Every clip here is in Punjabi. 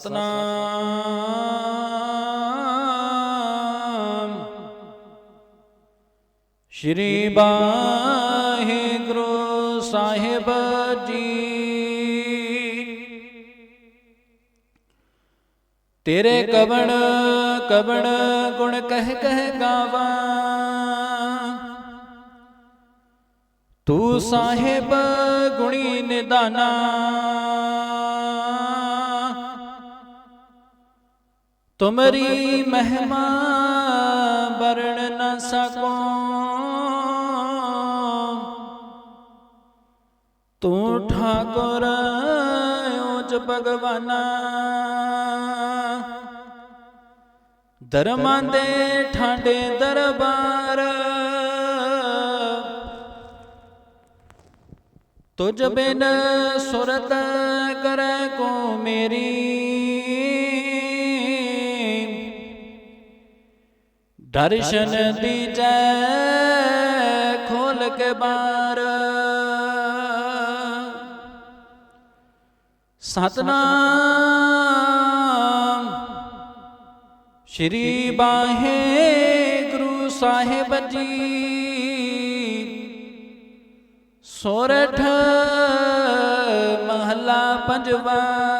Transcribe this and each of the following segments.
ਸਤਨਾਮ ਸ਼੍ਰੀ ਵਾਹਿਗੁਰੂ ਸਾਹਿਬ ਜੀ। ਤੇਰੇ ਕਵਣ ਕਵਣ ਗੁਣ ਕਹਿ ਕਹਿ ਗਾਵਾਂ। ਤੂੰ ਸਾਹਿਬ ਗੁਣੀ ਨਿਦਾਨਾ। ਤੁਮਰੀ ਮਹਿਮਾ ਵਰਣ ਨ ਸਕੋ। ਤੂੰ ਠਾਕੁਰ ਉਚ ਭਗਵਾਨਾ। ਧਰਮਾਂ ਦੇ ਠਾਡੇ ਦਰਬਾਰ। ਤੁਝ ਬਿਨ ਸੁਰਤ ਕਰੈ ਕੋ ਮੇਰੀ। ਦਰਸ਼ਨ ਦੀਜੈ ਖੋਲ ਕੇ ਬਾਰ। ਸਤਨਾਮ ਸ਼੍ਰੀ ਵਾਹਿਗੁਰੂ ਸਾਹਿਬ ਜੀ। ਸੋਰਠ ਮਹਲਾ ਪੰਜਵਾ।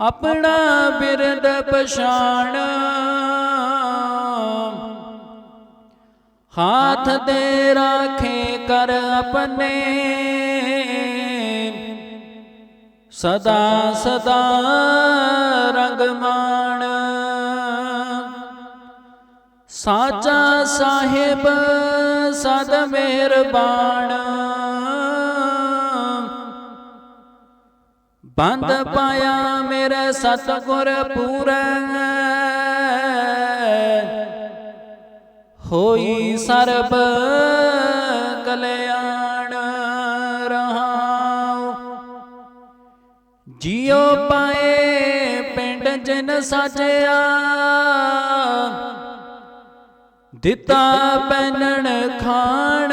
ਆਪਣਾ ਬਿਰਦ ਪਛਾਣ। ਹਾਥ ਦੇ ਰਾਖੇ ਕਰ ਆਪਣੇ। ਸਦਾ ਸਦਾ ਰੰਗ ਮਾਣ। ਸਾਚਾ ਸਾਹਿਬ ਸਦ ਮਿਹਰਬਾਨ। ਬੰਦ ਪਾਇਆ ਮੇਰੇ ਸਤਗੁਰ ਪੂਰਨ। ਹੋਈ ਸਰਬ ਕਲਿਆਣ ਰਹਾਉ। ਜਿਉ ਪਾਏ ਪਿੰਡ ਜਿਨ ਸਾਜਿਆ। ਦਿੱਤਾ ਪੈਨਣ ਖਾਣ।